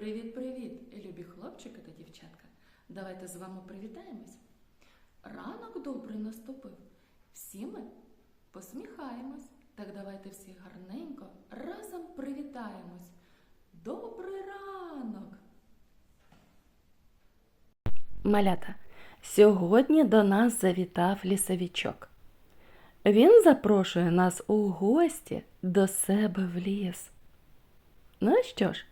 Привіт-привіт, любі хлопчики та дівчатка. Давайте з вами привітаємось. Ранок добрий наступив. Всі ми посміхаємось. Так давайте всі гарненько разом привітаємось. Добрий ранок! Малята, сьогодні до нас завітав лісовичок. Він запрошує нас у гості до себе в ліс. Ну що ж,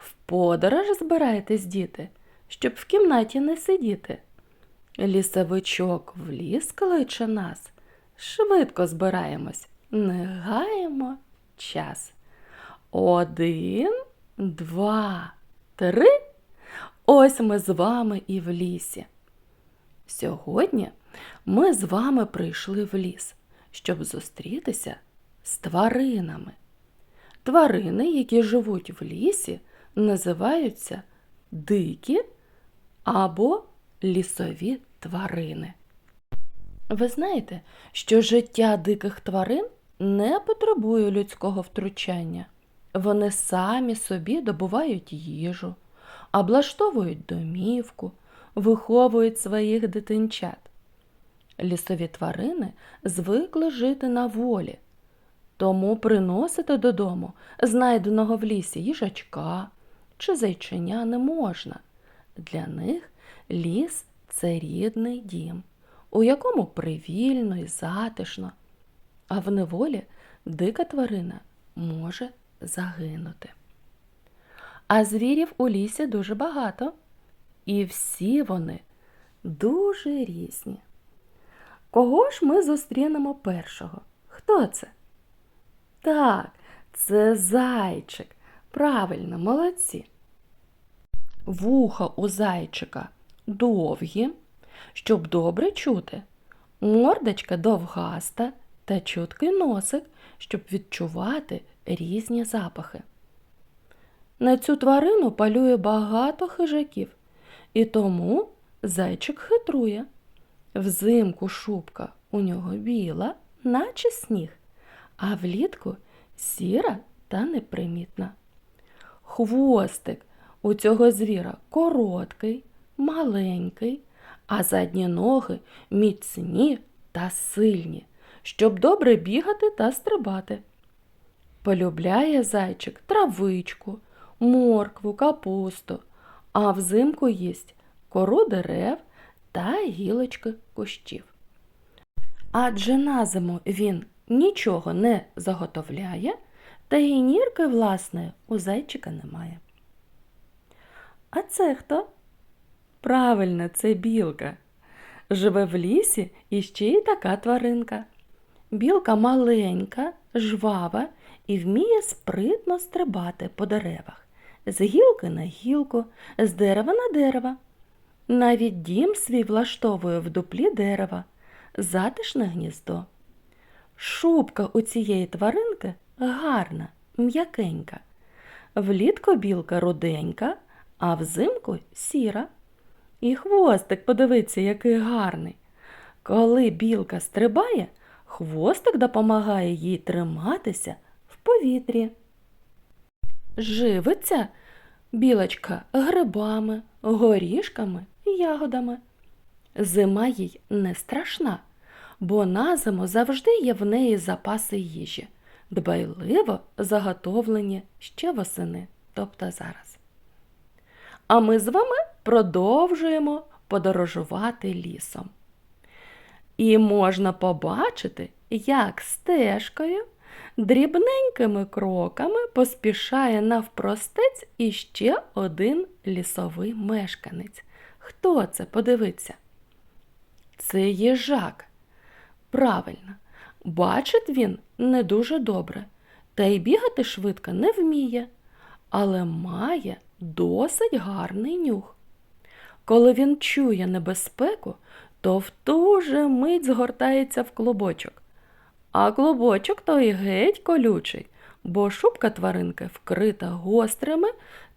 в подорож збираєтесь, діти, щоб в кімнаті не сидіти. Лісовичок в ліс кличе нас. Швидко збираємось, не гаємо час. Один, два, три. Ось ми з вами і в лісі. Сьогодні ми з вами прийшли в ліс, щоб зустрітися з тваринами. Тварини, які живуть в лісі, називаються дикі або лісові тварини. Ви знаєте, що життя диких тварин не потребує людського втручання. Вони самі собі добувають їжу, облаштовують домівку, виховують своїх дитинчат. Лісові тварини звикли жити на волі, тому приносити додому знайденого в лісі їжачка чи зайчиня не можна. Для них ліс це рідний дім, у якому привільно і затишно, а в неволі дика тварина може загинути. А звірів у лісі дуже багато, і всі вони дуже різні. Кого ж ми зустрінемо першого? Хто це? Так, це зайчик. Правильно, молодці. Вуха у зайчика довгі, щоб добре чути. Мордочка довгаста та чуткий носик, щоб відчувати різні запахи. На цю тварину палює багато хижаків, і тому зайчик хитрує. Взимку шубка у нього біла, наче сніг, а влітку сіра та непримітна. Хвостик у цього звіра короткий, маленький, а задні ноги міцні та сильні, щоб добре бігати та стрибати. Полюбляє зайчик травичку, моркву, капусту, а взимку їсть кору дерев та гілочки кущів. Адже на зиму він нічого не заготовляє, та й нірки, власне, у зайчика немає. А це хто? Правильно, це білка. Живе в лісі і ще й така тваринка. Білка маленька, жвава і вміє спритно стрибати по деревах, з гілки на гілку, з дерева на дерево. Навіть дім свій влаштовує в дуплі дерева, затишне гніздо. Шубка у цієї тваринки гарна, м'якенька. Влітку білка руденька, а взимку сіра. І хвостик, подивиться, який гарний. Коли білка стрибає, хвостик допомагає їй триматися в повітрі. Живиться білочка грибами, горішками ягодами. Зима їй не страшна, бо на зиму завжди є в неї запаси їжі, дбайливо заготовлені ще восени, тобто зараз. А ми з вами продовжуємо подорожувати лісом. І можна побачити, як стежкою дрібненькими кроками поспішає навпростець іще один лісовий мешканець. Хто це подивиться? Це їжак. Правильно, бачить він не дуже добре, та й бігати швидко не вміє, але має досить гарний нюх. Коли він чує небезпеку, то в ту же мить згортається в клубочок. А клубочок той геть колючий, бо шубка тваринки вкрита гострими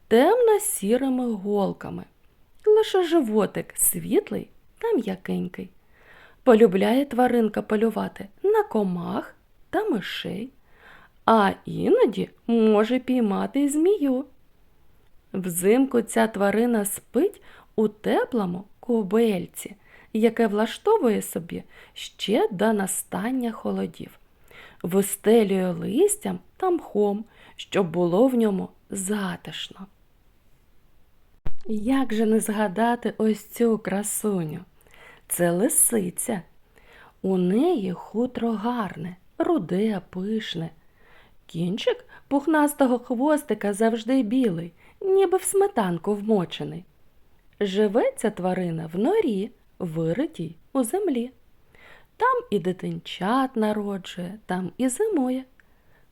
темно-сірими голками. Лише животик світлий та м'якенький. Полюбляє тваринка полювати на комах та мишей, а іноді може піймати змію. Взимку ця тварина спить у теплому кобельці, яке влаштовує собі ще до настання холодів. Вистелює листям та мхом, щоб було в ньому затишно. Як же не згадати ось цю красуню? Це лисиця. У неї хутро гарне, руде, пишне. Кінчик пухнастого хвостика завжди білий, ніби в сметанку вмочений. Живе ця тварина в норі, виритій у землі. Там і дитинчат народжує, там і зимує.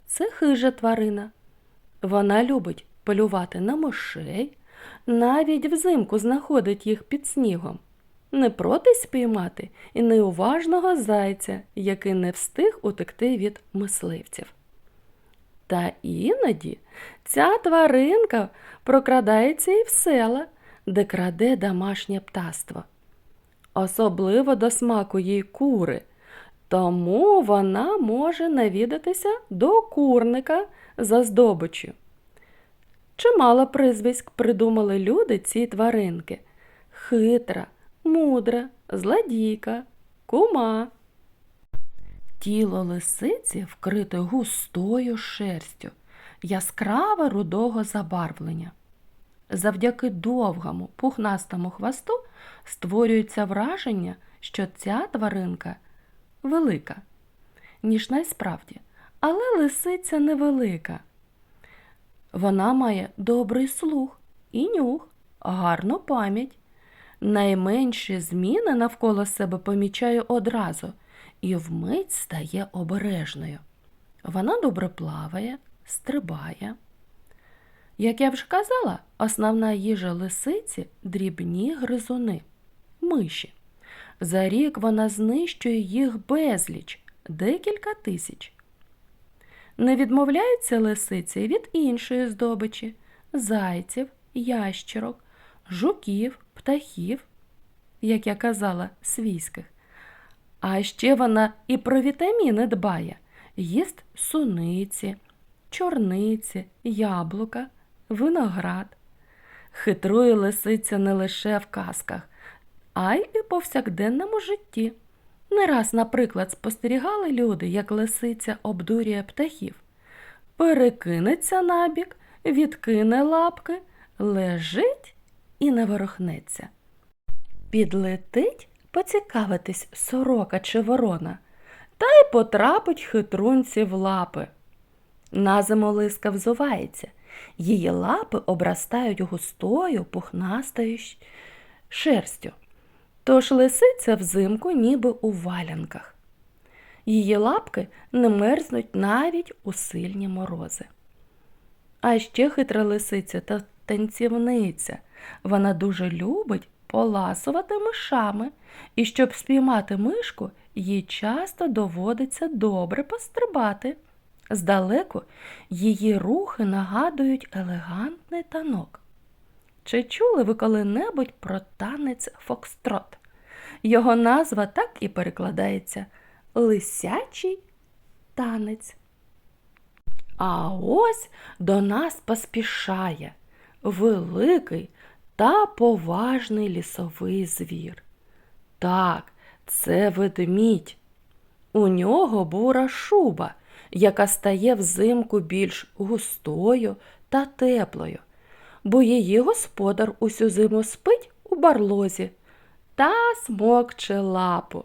Це хижа тварина. Вона любить полювати на мишей, навіть взимку знаходить їх під снігом. Не проти спіймати і неуважного зайця, який не встиг утекти від мисливців. Та іноді ця тваринка прокрадається і в села, де краде домашнє птаство. Особливо до смаку їй кури, тому вона може навідатися до курника за здобичю. Чимало призвиськ придумали люди ці тваринки хитра, мудра, злодійка, кума. Тіло лисиці вкрите густою шерстю, яскраво рудого забарвлення. Завдяки довгому пухнастому хвосту створюється враження, що ця тваринка велика, ніж насправді, але лисиця невелика. Вона має добрий слух і нюх, гарну пам'ять. Найменші зміни навколо себе помічає одразу і вмить стає обережною. Вона добре плаває, стрибає. Як я вже казала, основна їжа лисиці дрібні гризуни, миші. За рік вона знищує їх безліч, декілька тисяч. Не відмовляється лисиця й від іншої здобичі зайців, ящерок, жуків, птахів, як я казала, свійських. А ще вона і про вітаміни дбає їсть суниці, чорниці, яблука, виноград. Хитрує лисиця не лише в казках, а й у повсякденному житті. Не раз, наприклад, спостерігали люди, як лисиця обдурює птахів. Перекинеться набік, відкине лапки, лежить і не ворухнеться. Підлетить поцікавитись сорока чи ворона, та й потрапить хитрунці в лапи. На зиму лиска взувається, її лапи обростають густою, пухнастою шерстю. Тож лисиця взимку ніби у валянках. Її лапки не мерзнуть навіть у сильні морози. А ще хитра лисиця та танцівниця. Вона дуже любить поласувати мишами, і щоб спіймати мишку, їй часто доводиться добре пострибати. Здалеку її рухи нагадують елегантний танок. Чи чули ви коли-небудь про танець Фокстрот? Його назва так і перекладається лисячий танець. А ось до нас поспішає великий та поважний лісовий звір. Так, це ведмідь. У нього бура шуба, яка стає взимку більш густою та теплою, бо її господар усю зиму спить у барлозі та смокче лапу.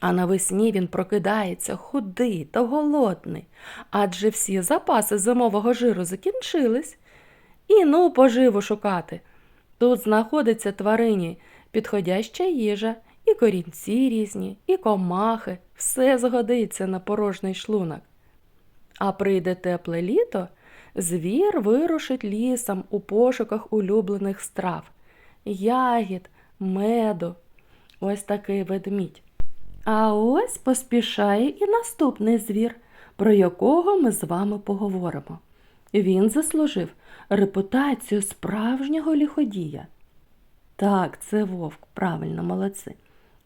А навесні він прокидається худий та голодний, адже всі запаси зимового жиру закінчились. І ну поживу шукати. Тут знаходиться тварині підходяща їжа, і корінці різні, і комахи, все згодиться на порожній шлунок. А прийде тепле літо, звір вирушить лісом у пошуках улюблених страв, ягід, меду. Ось такий ведмідь. А ось поспішає і наступний звір, про якого ми з вами поговоримо. Він заслужив репутацію справжнього ліходія. Так, це вовк, правильно, молодці.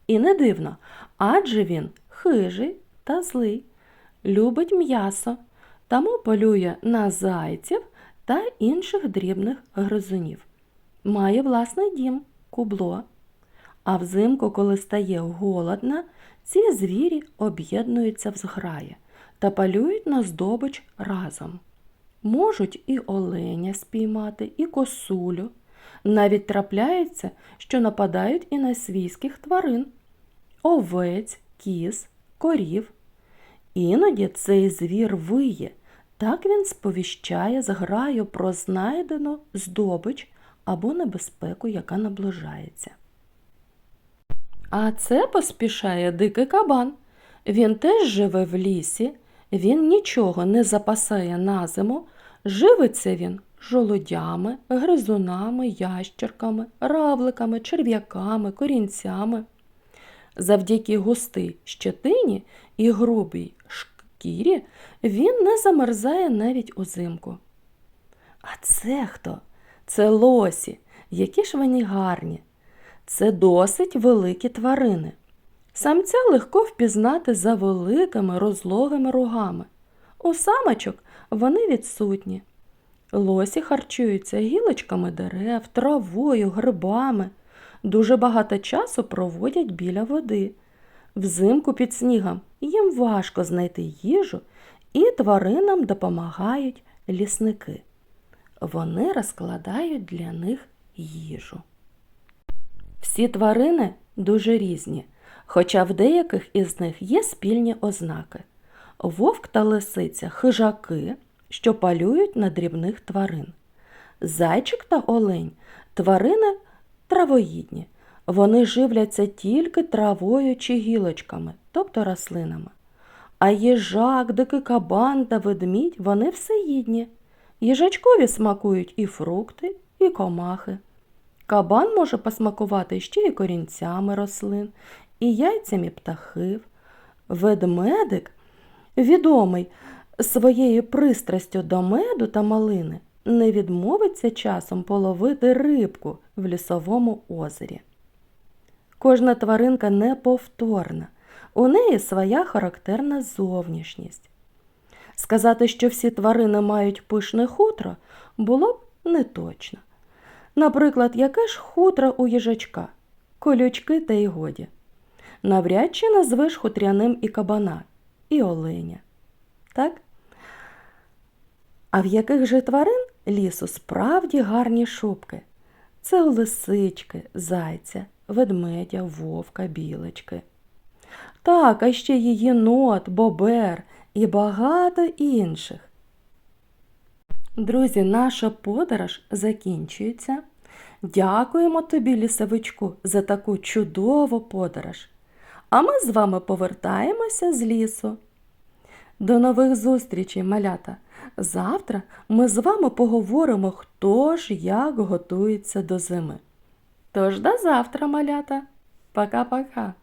І не дивно, адже він хижий та злий, любить м'ясо, тому полює на зайців та інших дрібних гризунів. Має власний дім кубло. А взимку, коли стає голодно, ці звірі об'єднуються в зграї та палюють на здобич разом. Можуть і оленя спіймати, і косулю. Навіть трапляється, що нападають і на свійських тварин овець, кіз, корів. Іноді цей звір виє, так він сповіщає зграю про знайдену здобич або небезпеку, яка наближається. А це поспішає дикий кабан. Він теж живе в лісі, він нічого не запасає на зиму, живиться він жолудями, гризунами, ящерками, равликами, черв'яками, корінцями. Завдяки густій щетині і грубій шкірі він не замерзає навіть узимку. А це хто? Це лосі, які ж вони гарні. Це досить великі тварини. Самця легко впізнати за великими розлогими рогами. У самочок вони відсутні. Лосі харчуються гілочками дерев, травою, грибами. Дуже багато часу проводять біля води. Взимку під снігом їм важко знайти їжу, і тваринам допомагають лісники. Вони розкладають для них їжу. Всі тварини дуже різні, хоча в деяких із них є спільні ознаки. Вовк та лисиця хижаки, що палюють на дрібних тварин. Зайчик та олень тварини травоїдні. Вони живляться тільки травою чи гілочками, тобто рослинами. А їжак, дикий кабан та ведмідь вони всеїдні. Їжачкові смакують і фрукти, і комахи. Кабан може посмакувати ще й корінцями рослин, і яйцями птахів. Ведмедик, відомий своєю пристрастю до меду та малини, не відмовиться часом половити рибку в лісовому озері. Кожна тваринка неповторна, у неї своя характерна зовнішність. Сказати, що всі тварини мають пишне хутро, було б неточно. Наприклад, яке ж хутро у їжачка, колючки та й годі. Навряд чи назвеш хутряним і кабана, і оленя. Так? А в яких же тварин лісу справді гарні шубки? Це лисички, зайця, ведмедя, вовка, білочки. Так, а ще є єнот, бобер і багато інших. Друзі, наша подорож закінчується. Дякуємо тобі, лісовичку, за таку чудову подорож. А ми з вами повертаємося з лісу. До нових зустрічей, малята! Завтра ми з вами поговоримо, хто ж як готується до зими. Тож до завтра, малята. Пока-пока.